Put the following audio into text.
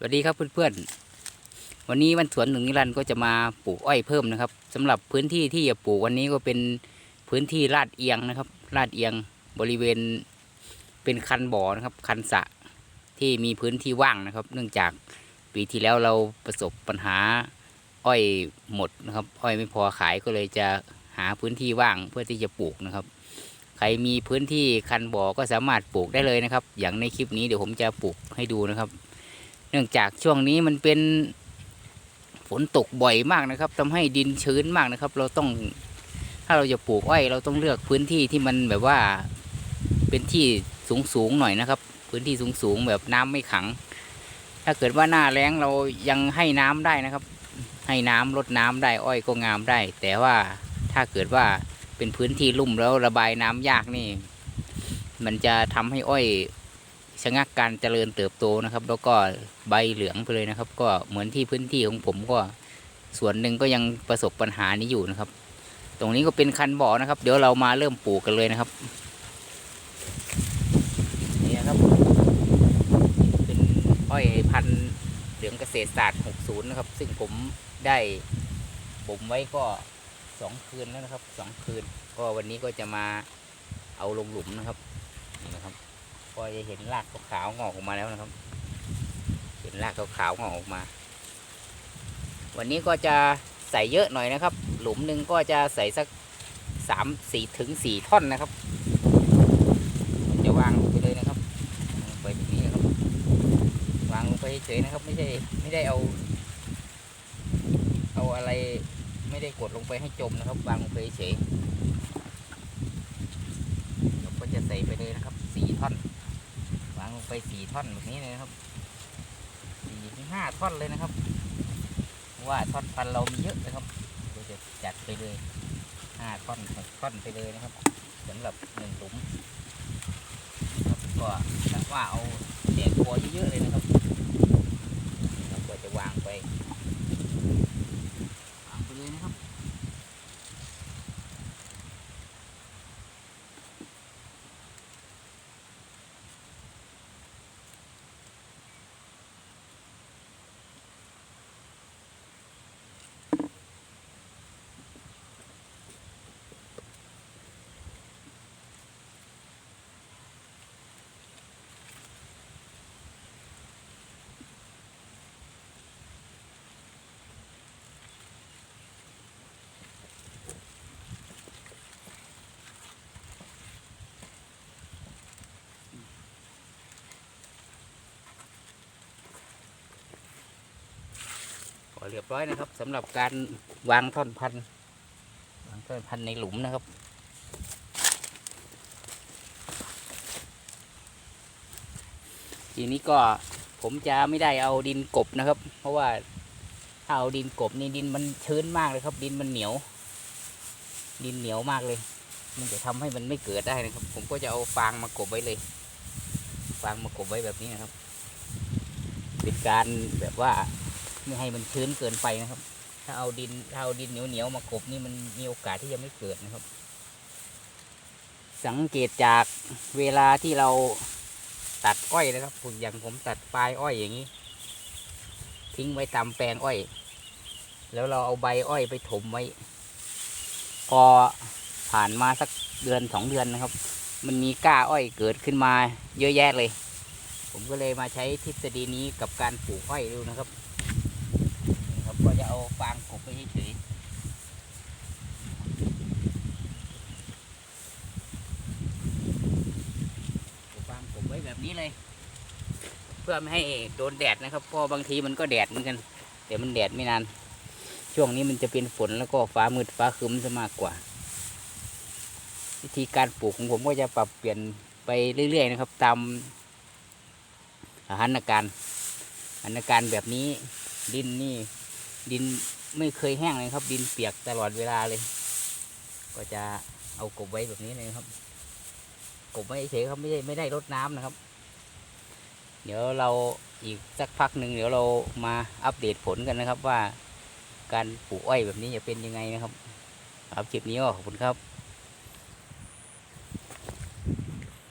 สวัสดีครับเพื่อนๆ วันนี้วันสวนหนึ่งนิรันดร์ก็จะมาปลูกอ้อยเพิ่มนะครับสำหรับพื้นที่ที่จะปลูกวันนี้ก็เป็นพื้นที่ลาดเอียงนะครับลาดเอียงบริเวณเป็นคันบ่อนะครับ คันสะที่มีพื้นที่ว่างนะครับ เนื่องจากปีที่แล้วเราประสบปัญหาอ้อยหมดนะครับ อ้อยไม่พอขายก็เลยจะหาพื้นที่ว่างเพื่อที่จะปลูกนะครับ ใครมีพื้นที่คันบ่อก็สามารถปลูกได้เลยนะครับ อย่างในคลิปนี้เดี๋ยวผมจะปลูกให้ดูนะครับ เนื่องจากช่วงนี้มันเป็นฝนตกบ่อยมากนะครับทำให้ดินชื้นมากนะครับ เราต้องถ้าเราจะปลูกอ้อยเราต้องเลือกพื้นที่ที่มันแบบว่าเป็นที่สูงสูงหน่อยนะครับ พื้นที่สูงสูงแบบน้ำไม่ขัง ถ้าเกิดว่าหน้าแล้งเรายังให้น้ำได้นะครับ ให้น้ำลดน้ำได้อ้อยก็งามได้ แต่ว่าถ้าเกิดว่าเป็นพื้นที่ลุ่มแล้วระบายน้ำยากนี่ มันจะทำให้อ้อย ชะงักการเจริญเติบโตนะครับ แล้วก็ใบเหลืองไปเลยนะครับ ก็เหมือนที่พื้นที่ของผมก็ส่วนหนึ่งก็ยังประสบปัญหานี้อยู่นะครับ ตรงนี้ก็เป็นคันบ่อนะครับ เดี๋ยวเรามาเริ่มปลูกกันเลยนะครับนี่นะครับ เป็นอ้อยพันธุ์เหลืองเกษตรศาสตร์ 60 นะครับ ซึ่งผมได้ผมไว้ก็สองคืนแล้วนะครับสองคืน ก็วันนี้ก็จะมาเอาลงหลุมนะครับนี่นะครับ ก็จะเห็นรากขาวงอกออกมาแล้วนะครับ เห็นรากขาวงอกออกมา วันนี้ก็จะใส่เยอะหน่อยนะครับ หลุมหนึ่งก็จะใส่สักสามสี่ถึงสี่ท่อนนะครับ จะวางลงไปเลยนะครับวางลงไปแบบนี้นะครับ วางลงไปเฉยๆนะครับ ไม่ใช่ไม่ได้เอา เอาอะไรไม่ได้กดลงไปให้จมนะครับ วางลงไปเฉยเราก็จะใส่ไปเลยนะครับสี่ท่อนางลงไปสี่ท่อนแบบนี้เลยนะครับสี่ถึงห้าท่อนเลยนะครับ ว่าท่อนพันเรามีเยอะนะครับเราจะจัดไปเลยห้าท่อนหกท่อนไปเลยนะครับสำหรับหนึ่งหลุมครับก็ว่าเอาเศษตัวเยอะๆเลยนะครับเราก็จะวางไปวางไปเลยนะครับ พอ เรียบร้อยนะครับสำหรับการวางท่อนพันธุ์วางท่อนพันธุ์ในหลุมนะครับทีนี้ก็ผมจะไม่ได้เอาดินกบนะครับ เพราะว่าถ้าเอาดินกบนี่ดินมันชื้นมากเลยครับ ดินมันเหนียว ดินเหนียวมากเลย มันจะทำให้มันไม่เกิดได้นะครับ ผมก็จะเอาฟางมากบไว้เลย ฟางมากบไว้แบบนี้นะครับ เป็นการแบบว่า ไม่ให้มันชื้นเกินไปนะครับ ถ้าเอาดินถ้าเอาดินเหนียวเหนียวมากบนี่มันมีโอกาสที่จะไม่เกิดนะครับ สังเกตจากเวลาที่เราตัดอ้อยนะครับผมอย่างผมตัดปลายอ้อยอย่างนี้ ทิ้งไว้ตามแปลงอ้อย แล้วเราเอาใบอ้อยไปถมไว้ พอผ่านมาสักเดือนสองเดือนนะครับ มันมีก้าอ้อยเกิดขึ้นมาเยอะแยะเลย ผมก็เลยมาใช้ทฤษฎีนี้กับการปลูกอ้อยดูนะครับ ก็จะเอาฟางกบไปเฉยฟางกบไว้แบบนี้เลย เพื่อไม่ให้โดนแดดนะครับเพราะบางทีมันก็แดดเหมือนกันแต่มันแดดไม่นาน ช่วงนี้มันจะเป็นฝนแล้วก็ฟ้ามืดฟ้าครึ้มซะมากกว่า วิธีการปลูกของผมก็จะปรับเปลี่ยนไปเรื่อยๆนะครับ ตามสถานการณ์สถานการณ์แบบนี้ดินนี่ ดินไม่เคยแห้งเลยครับ ดินเปียกตลอดเวลาเลย ก็จะเอากบไว้แบบนี้เลยครับ กบไว้เฉยครับไม่ได้ไม่ได้รดน้ำนะครับ เดี๋ยวเราอีกสักพักหนึ่งเดี๋ยวเรามาอัปเดตผลกันนะครับว่า การปลูกอ้อยแบบนี้จะเป็นยังไงนะครับครับคลิปนี้ก็ขอบคุณครับ